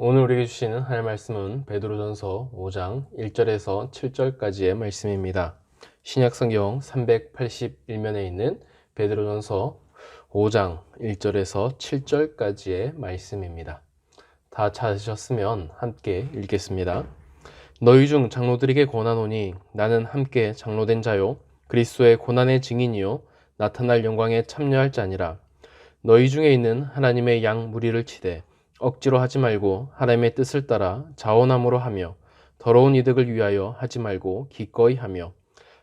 오늘 우리에게 주시는 하나님 말씀은 베드로전서 5장 1절에서 7절까지의 말씀입니다. 신약성경 381면에 있는 베드로전서 5장 1절에서 7절까지의 말씀입니다. 다 찾으셨으면 함께 읽겠습니다. 너희 중 장로들에게 권하노니 나는 함께 장로된 자요 그리스도의 고난의 증인이요 나타날 영광에 참여할 자니라 너희 중에 있는 하나님의 양 무리를 치되 억지로 하지 말고 하나님의 뜻을 따라 자원함으로 하며 더러운 이득을 위하여 하지 말고 기꺼이 하며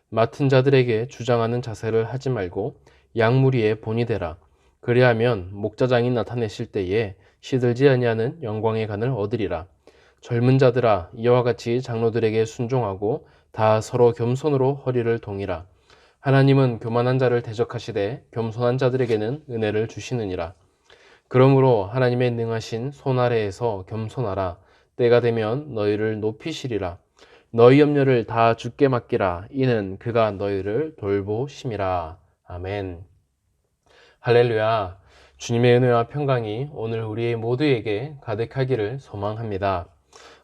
맡은 자들에게 주장하는 자세를 하지 말고 양무리의 본이 되라. 그리하면 목자장이 나타내실 때에 시들지 아니하는 영광의 간을 얻으리라. 젊은 자들아 이와 같이 장로들에게 순종하고 다 서로 겸손으로 허리를 동이라. 하나님은 교만한 자를 대적하시되 겸손한 자들에게는 은혜를 주시느니라. 그러므로 하나님의 능하신 손 아래에서 겸손하라. 때가 되면 너희를 높이시리라. 너희 염려를 다 주께 맡기라. 이는 그가 너희를 돌보심이라. 아멘. 할렐루야. 주님의 은혜와 평강이 오늘 우리 모두에게 가득하기를 소망합니다.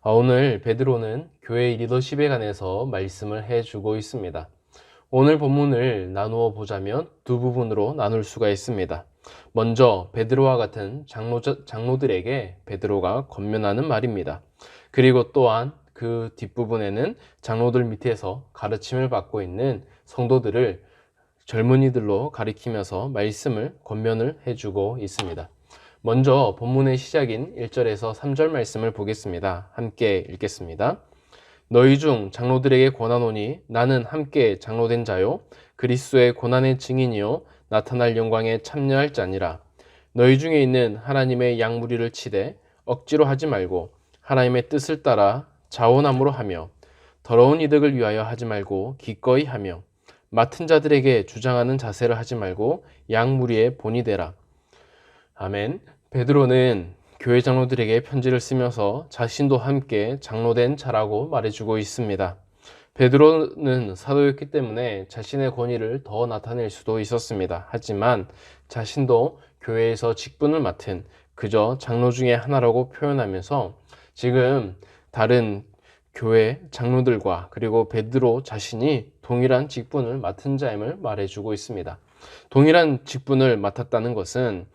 아, 오늘 베드로는 교회 리더십에 관해서 말씀을 해주고 있습니다. 오늘 본문을 나누어 보자면 두 부분으로 나눌 수가 있습니다. 먼저 베드로와 같은 장로, 장로들에게 베드로가 권면하는 말입니다. 그리고 또한 그 뒷부분에는 장로들 밑에서 가르침을 받고 있는 성도들을 젊은이들로 가리키면서 말씀을 권면을 해주고 있습니다. 먼저 본문의 시작인 1절에서 3절 말씀을 보겠습니다. 함께 읽겠습니다. 너희 중 장로들에게 권하노니 나는 함께 장로된 자요 그리스도의 고난의 증인이요 나타날 영광에 참여할 자니라 너희 중에 있는 하나님의 양무리를 치되 억지로 하지 말고 하나님의 뜻을 따라 자원함으로 하며 더러운 이득을 위하여 하지 말고 기꺼이 하며 맡은 자들에게 주장하는 자세를 하지 말고 양무리의 본이 되라. 아멘. 베드로는 교회 장로들에게 편지를 쓰면서 자신도 함께 장로된 자라고 말해주고 있습니다. 베드로는 사도였기 때문에 자신의 권위를 더 나타낼 수도 있었습니다. 하지만 자신도 교회에서 직분을 맡은 그저 장로 중의 하나라고 표현하면서 지금 다른 교회 장로들과 그리고 베드로 자신이 동일한 직분을 맡은 자임을 말해주고 있습니다. 동일한 직분을 맡았다는 것은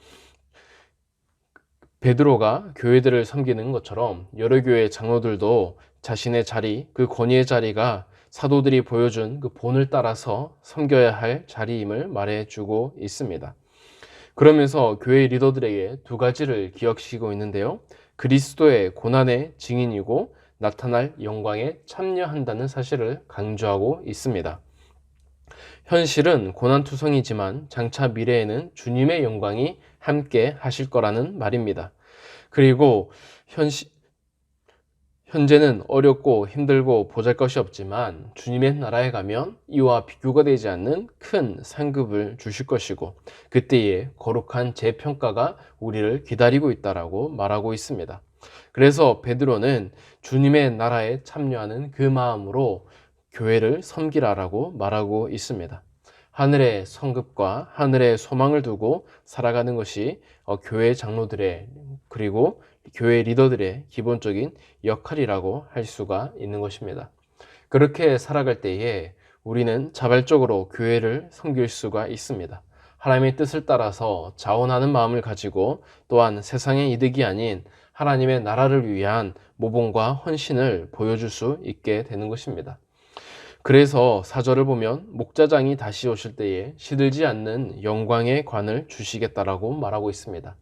베드로가 교회들을 섬기는 것처럼 여러 교회 장로들도 자신의 자리, 그 권위의 자리가 사도들이 보여준 그 본을 따라서 섬겨야 할 자리임을 말해주고 있습니다. 그러면서 교회 리더들에게 두 가지를 기억시키고 있는데요. 그리스도의 고난의 증인이고 나타날 영광에 참여한다는 사실을 강조하고 있습니다. 현실은 고난투성이지만 장차 미래에는 주님의 영광이 함께 하실 거라는 말입니다. 그리고 현시, 현재는 어렵고 힘들고 보잘 것이 없지만 주님의 나라에 가면 이와 비교가 되지 않는 큰 상급을 주실 것이고 그때에 거룩한 재평가가 우리를 기다리고 있다라고 말하고 있습니다. 그래서 베드로는 주님의 나라에 참여하는 그 마음으로 교회를 섬기라라고 말하고 있습니다. 하늘의 성급과 하늘의 소망을 두고 살아가는 것이 어, 교회 장로들의 그리고 교회 리더들의 기본적인 역할이라고 할 수가 있는 것입니다. 그렇게 살아갈 때에 우리는 자발적으로 교회를 섬길 수가 있습니다. 하나님의 뜻을 따라서 자원하는 마음을 가지고 또한 세상의 이득이 아닌 하나님의 나라를 위한 모범과 헌신을 보여줄 수 있게 되는 것입니다. 그래서 사절을 보면 목자장이 다시 오실 때에 시들지 않는 영광의 관을 주시겠다라고 말하고 있습니다.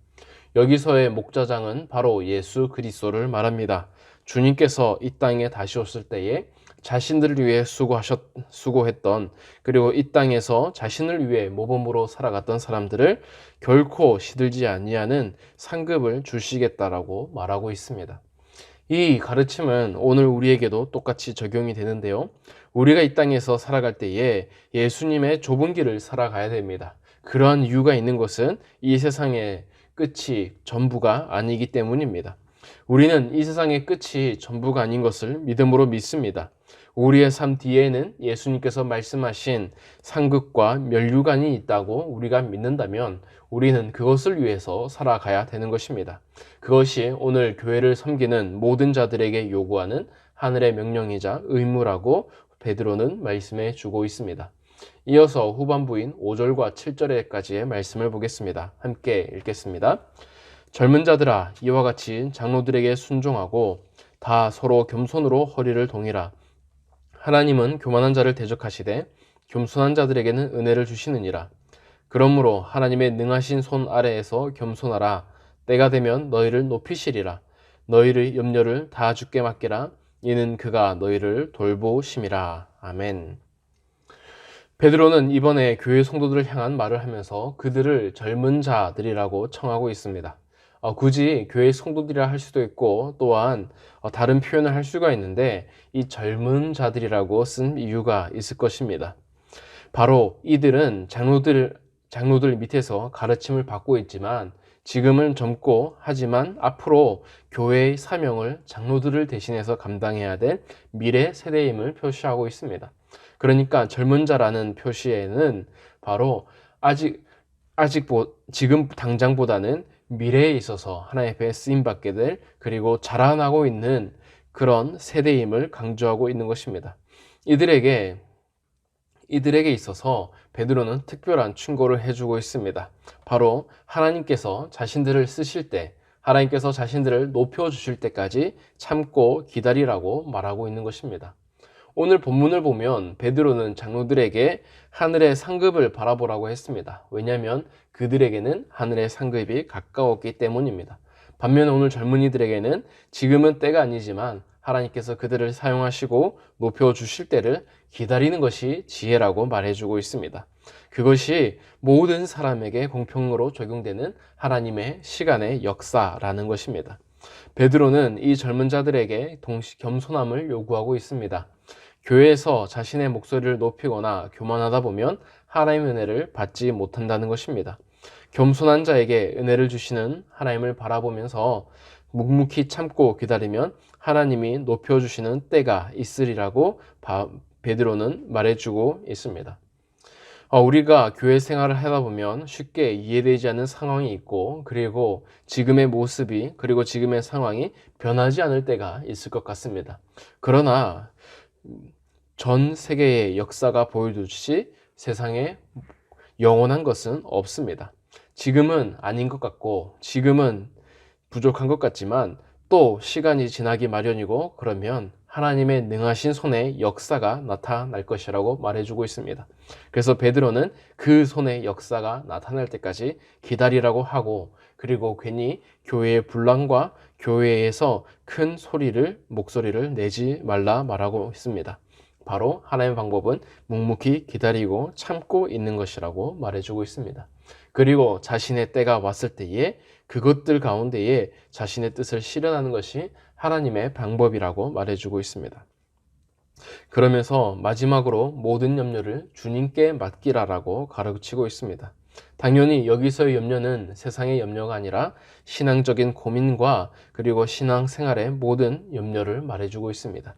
여기서의 목자장은 바로 예수 그리스도를 말합니다. 주님께서 이 땅에 다시 오실 때에 자신들을 위해 수고하셨, 수고했던 그리고 이 땅에서 자신을 위해 모범으로 살아갔던 사람들을 결코 시들지 아니하는 상급을 주시겠다라고 말하고 있습니다. 이 가르침은 오늘 우리에게도 똑같이 적용이 되는데요. 우리가 이 땅에서 살아갈 때에 예수님의 좁은 길을 살아가야 됩니다. 그러한 이유가 있는 것은 이 세상의 끝이 전부가 아니기 때문입니다. 우리는 이 세상의 끝이 전부가 아닌 것을 믿음으로 믿습니다. 우리의 삶 뒤에는 예수님께서 말씀하신 상급과 멸류관이 있다고 우리가 믿는다면 우리는 그것을 위해서 살아가야 되는 것입니다. 그것이 오늘 교회를 섬기는 모든 자들에게 요구하는 하늘의 명령이자 의무라고 베드로는 말씀해 주고 있습니다. 이어서 후반부인 5절과 7절에까지의 말씀을 보겠습니다. 함께 읽겠습니다. 젊은 자들아 이와 같이 장로들에게 순종하고 다 서로 겸손으로 허리를 동이라. 하나님은 교만한 자를 대적하시되 겸손한 자들에게는 은혜를 주시느니라. 그러므로 하나님의 능하신 손 아래에서 겸손하라. 때가 되면 너희를 높이시리라. 너희의 염려를 다 주께 맡기라. 이는 그가 너희를 돌보심이라. 아멘 베드로는 이번에 교회 성도들을 향한 말을 하면서 그들을 젊은 자들이라고 청하고 있습니다. 어, 굳이 교회 성도들이라 할 수도 있고 또한 어, 다른 표현을 할 수가 있는데 이 젊은 자들이라고 쓴 이유가 있을 것입니다. 바로 이들은 장로들 장로들 밑에서 가르침을 받고 있지만 지금은 젊고 하지만 앞으로 교회의 사명을 장로들을 대신해서 감당해야 될 미래 세대임을 표시하고 있습니다. 그러니까 젊은 자라는 표시에는 바로 아직 아직 지금 당장보다는 미래에 있어서 하나님 앞에 쓰임 받게 될 그리고 자라나고 있는 그런 세대임을 강조하고 있는 것입니다. 이들에게 이들에게 있어서 베드로는 특별한 충고를 해주고 있습니다. 바로 하나님께서 자신들을 쓰실 때, 하나님께서 자신들을 높여 주실 때까지 참고 기다리라고 말하고 있는 것입니다. 오늘 본문을 보면 베드로는 장로들에게 하늘의 상급을 바라보라고 했습니다. 왜냐하면 그들에게는 하늘의 상급이 가까웠기 때문입니다. 반면 오늘 젊은이들에게는 지금은 때가 아니지만 하나님께서 그들을 사용하시고 높여 주실 때를 기다리는 것이 지혜라고 말해주고 있습니다. 그것이 모든 사람에게 공평으로 적용되는 하나님의 시간의 역사라는 것입니다. 베드로는 이 젊은 자들에게 동시 겸손함을 요구하고 있습니다. 교회에서 자신의 목소리를 높이거나 교만하다 보면 하나님의 은혜를 받지 못한다는 것입니다. 겸손한 자에게 은혜를 주시는 하나님을 바라보면서 묵묵히 참고 기다리면 하나님이 높여주시는 때가 있으리라고 베드로는 말해주고 있습니다. 어, 우리가 교회 생활을 하다 보면 쉽게 이해되지 않는 상황이 있고 그리고 지금의 모습이 그리고 지금의 상황이 변하지 않을 때가 있을 것 같습니다. 그러나 전 세계의 역사가 보여주듯이 세상에 영원한 것은 없습니다. 지금은 아닌 것 같고 지금은 부족한 것 같지만 또 시간이 지나기 마련이고 그러면 하나님의 능하신 손의 역사가 나타날 것이라고 말해주고 있습니다. 그래서 베드로는 그 손의 역사가 나타날 때까지 기다리라고 하고 그리고 괜히 교회의 분란과 교회에서 큰 소리를 목소리를 내지 말라 말하고 있습니다. 바로 하나님의 방법은 묵묵히 기다리고 참고 있는 것이라고 말해주고 있습니다. 그리고 자신의 때가 왔을 때에 그것들 가운데에 자신의 뜻을 실현하는 것이 하나님의 방법이라고 말해주고 있습니다. 그러면서 마지막으로 모든 염려를 주님께 맡기라라고 가르치고 있습니다. 당연히 여기서의 염려는 세상의 염려가 아니라 신앙적인 고민과 그리고 신앙 생활의 모든 염려를 말해주고 있습니다.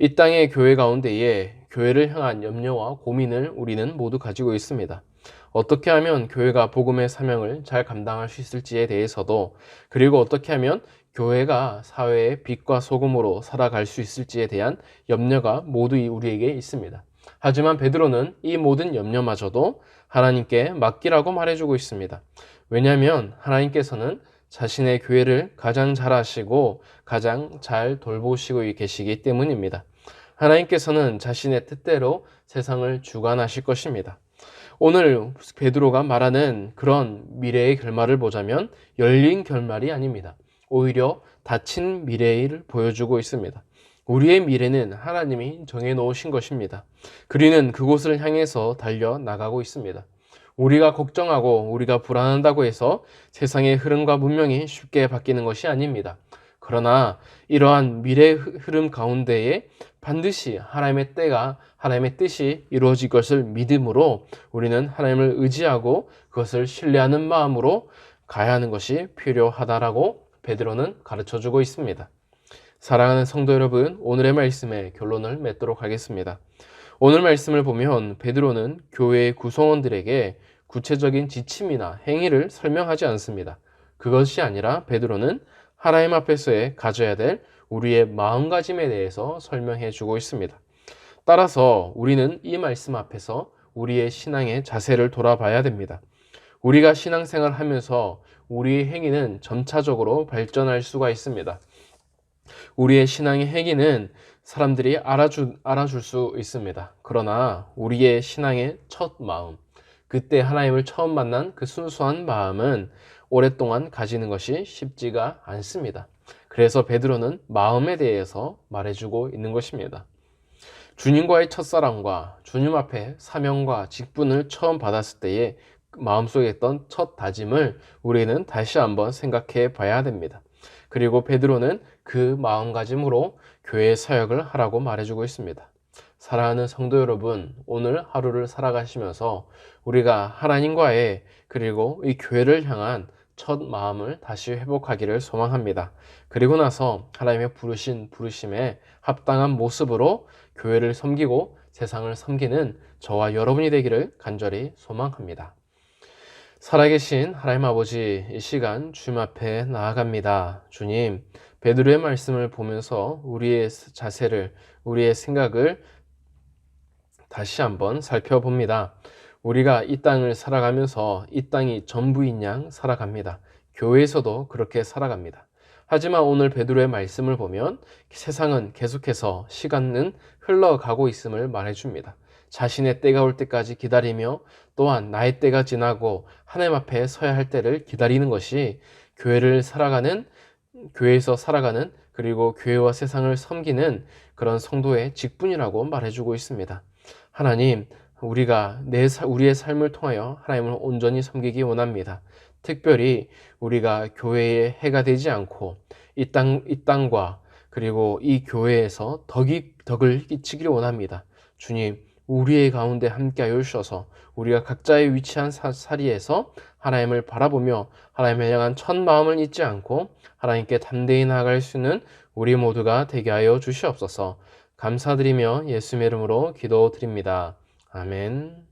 이 땅의 교회 가운데에 교회를 향한 염려와 고민을 우리는 모두 가지고 있습니다. 어떻게 하면 교회가 복음의 사명을 잘 감당할 수 있을지에 대해서도 그리고 어떻게 하면 교회가 사회의 빛과 소금으로 살아갈 수 있을지에 대한 염려가 모두 우리에게 있습니다. 하지만 베드로는 이 모든 염려마저도 하나님께 맡기라고 말해주고 있습니다. 왜냐하면 하나님께서는 자신의 교회를 가장 잘 아시고 가장 잘 돌보시고 계시기 때문입니다. 하나님께서는 자신의 뜻대로 세상을 주관하실 것입니다. 오늘 베드로가 말하는 그런 미래의 결말을 보자면 열린 결말이 아닙니다. 오히려 닫힌 미래를 보여주고 있습니다. 우리의 미래는 하나님이 정해 놓으신 것입니다. 그리는 그곳을 향해서 달려 나가고 있습니다. 우리가 걱정하고 우리가 불안한다고 해서 세상의 흐름과 문명이 쉽게 바뀌는 것이 아닙니다. 그러나 이러한 미래 흐름 가운데에 반드시 하나님의 때가 하나님의 뜻이 이루어질 것을 믿음으로 우리는 하나님을 의지하고 그것을 신뢰하는 마음으로 가야 하는 것이 필요하다라고 베드로는 가르쳐 주고 있습니다. 사랑하는 성도 여러분, 오늘의 말씀의 결론을 맺도록 하겠습니다. 오늘 말씀을 보면 베드로는 교회의 구성원들에게 구체적인 지침이나 행위를 설명하지 않습니다. 그것이 아니라 베드로는 하나님 앞에서의 가져야 될 우리의 마음가짐에 대해서 설명해 주고 있습니다. 따라서 우리는 이 말씀 앞에서 우리의 신앙의 자세를 돌아봐야 됩니다. 우리가 신앙생활 하면서 우리의 행위는 점차적으로 발전할 수가 있습니다. 우리의 신앙의 행위는 사람들이 알아주, 알아줄 수 있습니다. 그러나 우리의 신앙의 첫 마음, 그때 하나님을 처음 만난 그 순수한 마음은 오랫동안 가지는 것이 쉽지가 않습니다. 그래서 베드로는 마음에 대해서 말해주고 있는 것입니다. 주님과의 첫사랑과 주님 앞에 사명과 직분을 처음 받았을 때의 마음속에 있던 첫 다짐을 우리는 다시 한번 생각해 봐야 됩니다. 그리고 베드로는 그 마음가짐으로 교회 사역을 하라고 말해주고 있습니다. 사랑하는 성도 여러분, 오늘 하루를 살아가시면서 우리가 하나님과의 그리고 이 교회를 향한 첫 마음을 다시 회복하기를 소망합니다. 그리고 나서 하나님의 부르신 부르심에 합당한 모습으로 교회를 섬기고 세상을 섬기는 저와 여러분이 되기를 간절히 소망합니다. 살아계신 하나님 아버지, 이 시간 주님 앞에 나아갑니다. 주님, 베드로의 말씀을 보면서 우리의 자세를, 우리의 생각을 다시 한번 살펴봅니다. 우리가 이 땅을 살아가면서 이 땅이 전부인 양 살아갑니다. 교회에서도 그렇게 살아갑니다. 하지만 오늘 베드로의 말씀을 보면 세상은 계속해서 시간은 흘러가고 있음을 말해줍니다. 자신의 때가 올 때까지 기다리며 또한 나의 때가 지나고 하나님 앞에 서야 할 때를 기다리는 것이 교회를 살아가는 교회에서 살아가는 그리고 교회와 세상을 섬기는 그런 성도의 직분이라고 말해주고 있습니다. 하나님, 우리가 내 우리의 삶을 통하여 하나님을 온전히 섬기기 원합니다. 특별히 우리가 교회의 해가 되지 않고 이 땅, 이 땅과 그리고 이 교회에서 덕이, 덕을 끼치기를 원합니다. 주님, 우리의 가운데 함께하여 주셔서 우리가 각자의 위치한 사, 사리에서 하나님을 바라보며 하나님을 향한 첫 마음을 잊지 않고 하나님께 담대히 나아갈 수 있는 우리 모두가 되게 하여 주시옵소서. 감사드리며 예수의 이름으로 기도드립니다. 아멘.